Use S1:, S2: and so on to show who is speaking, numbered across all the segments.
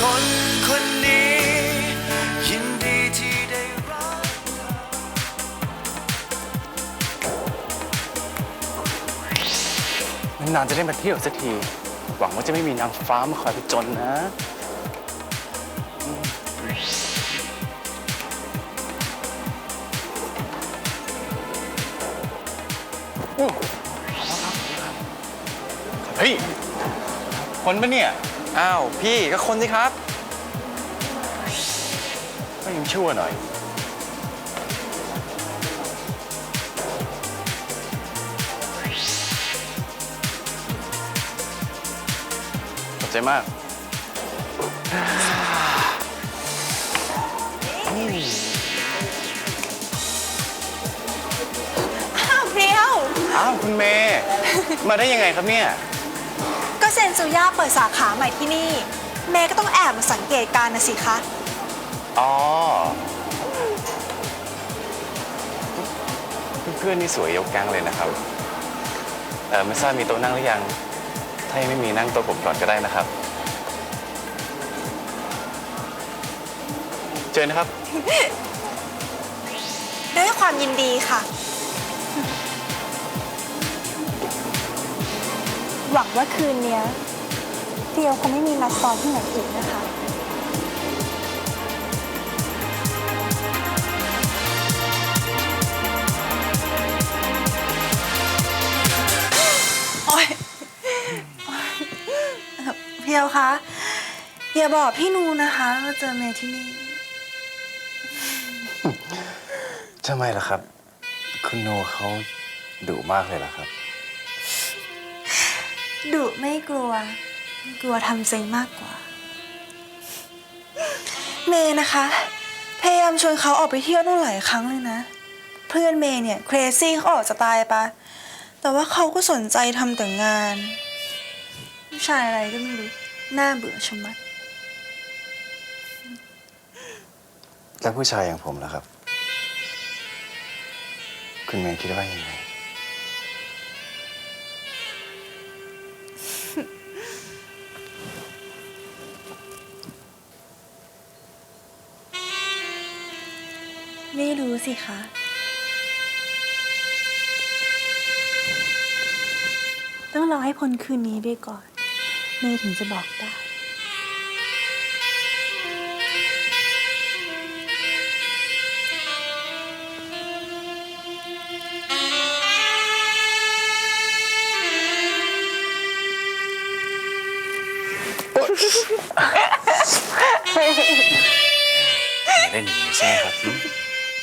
S1: คนคนนี้ ยินดีที่ได้รัก
S2: นานๆจะได้มาเที่ยวสักที หวังว่าจะไม่มีนางฟ้ามาคอยผจญนะ เฮ้ย คนปะเนี่ย
S3: อ้าว พี่ก็คนสิครับ
S2: ก็ยังชั่วหน่อย ขอบใจมาก
S4: อ้าวเพียว
S2: อ้าว คุณเมย์ มาได้ยังไงครับเนี่ย
S4: ก็เซ นซูย่าเปิดสาขาใหม่ที่นี่ เมย์ก็ต้องแอบมาสังเกตการณ์นะสิคะ
S2: อ๋อเพื่อนๆนี่สวยยกแก๊งเลยนะครับ เออไม่ทราบมีโต๊ะนั่งหรือยัง ถ้ายังไม่มีนั่งโต๊ะผมก่อนก็ได้นะครับเจอนะครับ
S4: ด้วยความยินดีค่ะ หวังว่าคืนเนี้ยเดียวคงไม่มีนัดซ้อมที่ไหนอีกนะคะโอ๊ยเพียวคะอย่าบอกพี่นูนะคะว่าเจอเมย์ที่นี่
S2: ทำไมล่ะครับ คุณโนเขาดุมากเลยล่ะครับ
S4: ดุไม่กลัว กลัวทำเซ็งมากกว่า เมย์นะคะ พยายามชวนเขาออกไปเที่ยวตั้งหลายครั้งเลยนะ เพื่อนเมย์เนี่ยเครซี่เขาออกจะตายปะแต่ว่าเขาก็สนใจทำแต่งานผู้ชายอะไรก็ไม่รู้น่าเบื่อชะมัด
S2: แล้วผู้ชายอย่างผมล่ะครับ คุณเมย์คิดว่ายังไง
S4: ไม่รู้สิคะ ต้องรอให้พ้นคืนนี้ไปก่อน เมย์ถึงจะบอกได้
S2: อย่าเล่นอย่างนี้ใช่ไหมครับ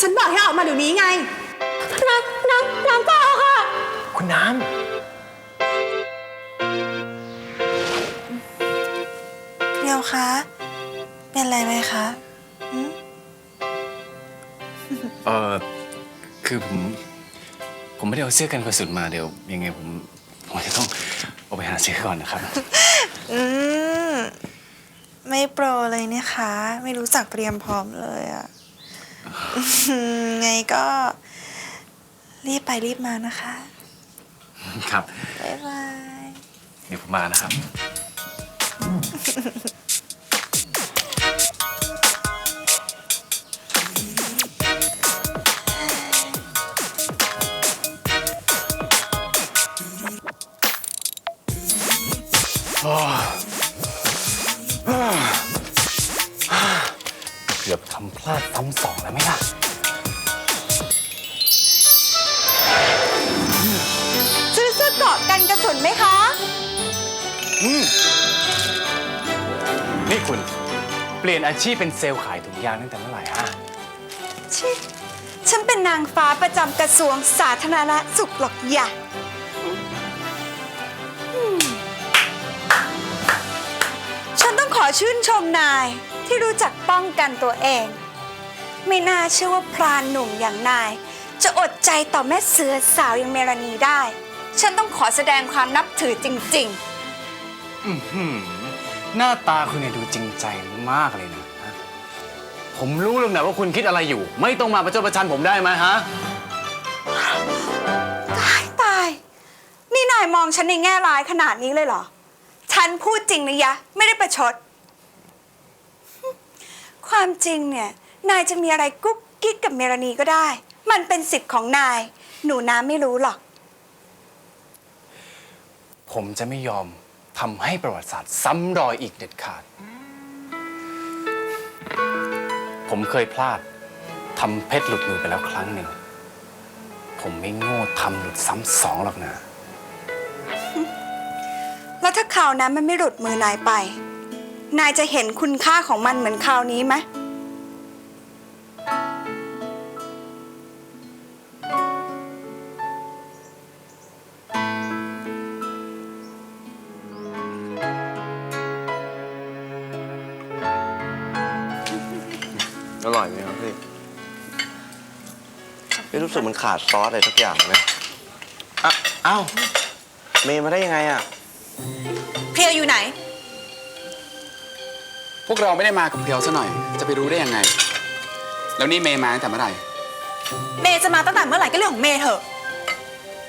S4: ฉันบอกให้ออกมาเดี๋ยวนี้ไง น้ำน้ำน้ำเปล่าค่ะ
S3: คุณน้
S4: เดียวคะ เป็นอะไรไหมคะหืม
S2: เออคือผม ผมไม่ได้เอาเสื้อกันกระสุนมาเดี๋ยว ยังไงผมผมจะต้องเอาไปหาซื้อก่อนนะครับ
S4: อืม ไม่โปรเลยเนี่ยคะ ไม่รู้จักเตรียมพร้อมเลยอะอืมไงก็ รีบไปรีบมานะคะ
S2: ครับ
S4: บ๊ายบาย
S2: เดี๋ยวผมมานะครับเกือบทำพลาดซ้ำสองแล้วไหมล่ะ
S4: ซื้อเสื้อเกราะกันกระสุนไหมคะ
S2: นี่คุณ เปลี่ยนอาชีพเป็นเซลล์ขายถุงยางตั้งแต่เมื่อไหร่ฮะ
S4: ชิ
S5: ฉันเป็นนางฟ้าประจำกระทรวงสาธารณสุขหรอกอย่าอืมฉันต้องขอชื่นชมนาย ที่รู้จักป้องกันตัวเอง ไม่น่าเชื่อว่าพรานหนุ่มอย่างนาย จะอดใจต่อแม่เสือสาวอย่างเมรานีได้ ฉันต้องขอแสดงความนับถือจริงๆ
S2: หืมหน้าตาคุณเนี่ยดูจริงใจมากเลยนะฮะผมรู้แล้วนะว่าคุณคิดอะไรอยู่ ไม่ต้องมาประจนประชันผมได้ไหมฮะ
S5: ตายตาย นี่นายมองฉันในแง่ร้ายขนาดนี้เลยเหรอ ฉันพูดจริงนะยะ ไม่ได้ประชด ความจริงเนี่ย นายจะมีอะไรกุ๊กกิ๊กกับเมรานีก็ได้ มันเป็นสิทธิ์ของนาย หนูน้ำไม่รู้หรอก
S2: ผมจะไม่ยอมทำให้ประวัติศาสตร์ซ้ำรอยอีกเด็ดขาด ผมเคยพลาดทำเพชรหลุดมือไปแล้วครั้งหนึ่ง ผมไม่โง่ทำหลุดซ้ำสองหรอกนะ
S5: แล้วถ้าคราวนั้นมันไม่หลุดมือนายไป นายจะเห็นคุณค่าของมันเหมือนคราวนี้ไหม
S6: อร่อยไหมครับพี่
S1: ไม่รู้สึกมันขาดซอสอะไรทุกอย่างนะ
S6: อะอ้าว
S1: เมย์มาได้ยังไงอะ
S5: เพรียวอยู่ไหน
S7: พวกเราไม่ได้มากับเพียวซะหน่อย จะไปรู้ได้ยังไง แล้วนี่เมย์มาตั้งแต่เมื่อไหร่
S5: เมย์จะมาตั้งแต่เมื่อไหร่ก็เรื่องของเมย์เถอะ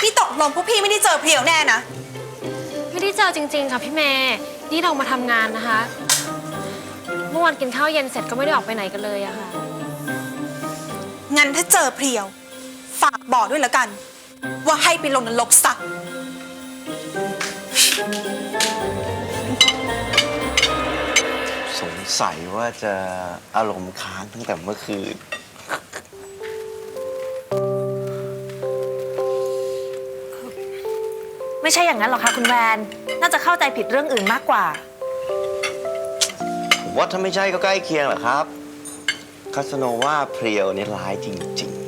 S5: พี่ตกลงพวกพี่ไม่ได้เจอเพรียวแน่นะ
S8: ไม่ได้เจอจริง ๆ ค่ะพี่เมย์นี่เรามาทำงานนะคะ เมื่อวานกินข้าวเย็นเสร็จก็ไม่ได้ออกไปไหนกันเลยอะค่ะ
S5: งั้นถ้าเจอเพรียว ฝากบอกด้วยละกัน ว่าให้ไปลงนรกซะ
S1: สงสัยว่าจะอารมณ์ค้างตั้งแต่เมื่อคืน
S9: ไม่ใช่อย่างนั้นหรอกค่ะคุณแวน น่าจะเข้าใจผิดเรื่องอื่นมากกว่า
S1: ผมว่าถ้าไม่ใช่ก็ใกล้เคียงแหละครับคาสโนว่าเพรียวนี่ร้ายจริง ๆ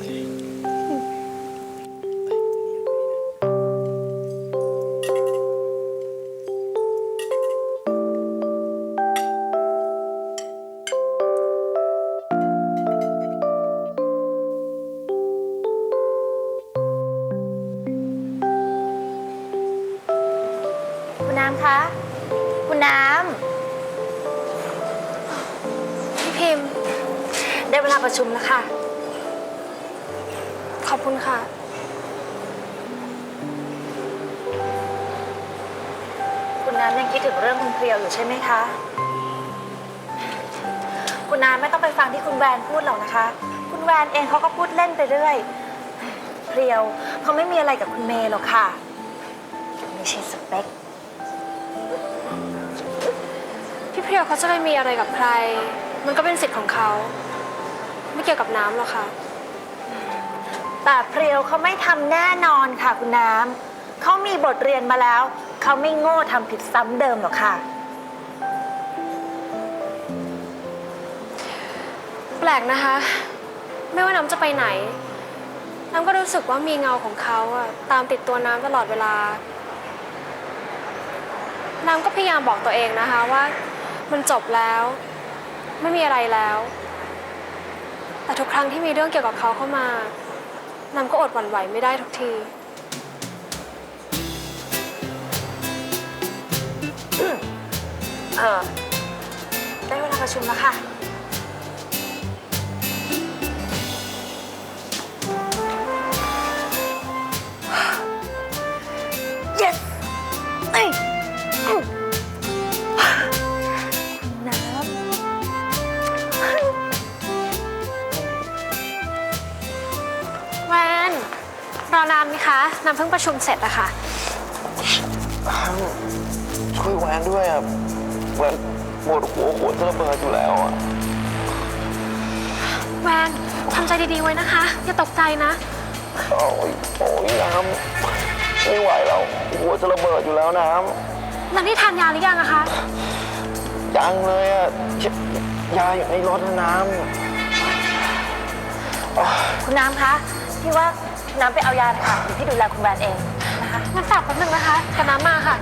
S9: ชุมแล้วค่ะ
S8: ขอบคุณค่ะ
S9: คุณน้ำยังคิดถึงเรื่องคุณเพรียวอยู่ใช่ไหมคะ คุณน้ำไม่ต้องไปฟังที่คุณแวนพูดหรอกนะคะ คุณแวนเองเขาก็พูดเล่นไปเรื่อย เพรียวเขาไม่มีอะไรกับคุณเมย์หรอกค่ะไม่ใช่สเปค
S8: พี่เพรียวเขาจะไปมีอะไรกับใคร มันก็เป็นสิทธิ์ของเขา ไม่เกี่ยวกับน้ำหรอกค่ะ
S9: แต่เพรียวเขาไม่ทำแน่นอนค่ะคุณน้ำเขามีบทเรียนมาแล้ว เขาไม่โง่ทำผิดซ้ำเดิมหรอกค่ะ
S8: แปลกนะคะ ไม่ว่าน้ำจะไปไหน น้ำก็รู้สึกว่ามีเงาของเขาอะตามติดตัวน้ำตลอดเวลา น้ำก็พยายามบอกตัวเองนะคะว่า มันจบแล้ว ไม่มีอะไรแล้ว แต่ทุกครั้งที่มีเรื่องเกี่ยวกับเขาเข้ามา น้ำก็อดหวั่นไหวไม่ได้ทุกที
S9: เออได้เวลาประชุมแล้วค่ะ น
S8: ไหมคะน้ำเพิ่งประชุมเสร็จอะค่ะ
S1: ช่วยแวนด้วยอะแวนปวดหัวหัวจะระเบิดอยู่แล้วอะ
S8: แวนทำใจดีๆไว้นะคะ อย่าตกใจนะ
S1: โอ้ยโอ้ยน้ำไม่ไหวแล้วหัวจะระเบิดอยู่แล้วน้
S8: น้ำนี่ทานยาหรือยังอะคะำ
S1: ยังเลยอะยาอยู่ในรถนะน้
S9: คุณน้ำคะ พี่ว่าคุณ น้ำไปเอายาค่ะเดี๋ยวพี่ดูแลคุณแวนเองนะคะ
S8: งั้นฝากแป๊บนึงนะคะกับน้ำมาค่ะ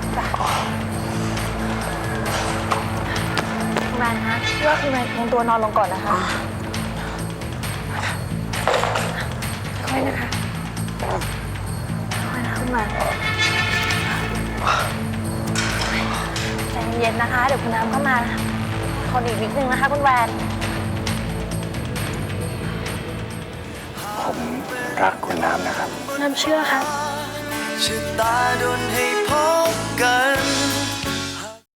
S9: คุณแวนคะพี่ว่าคุณแวนเตรียมตัวนอนลงก่อนนะคะค่อยๆนะคะค่อยๆนะคุณแวนใจเย็นๆนะคะ เดี๋ยวคุณน้ำก็มาทนอีกนิดนึงนะคะ คุณแวน
S2: รักคุณน้ำนะครับ
S8: น้ำเชื่อค่ะ
S10: ชะตาดนให้พบกัน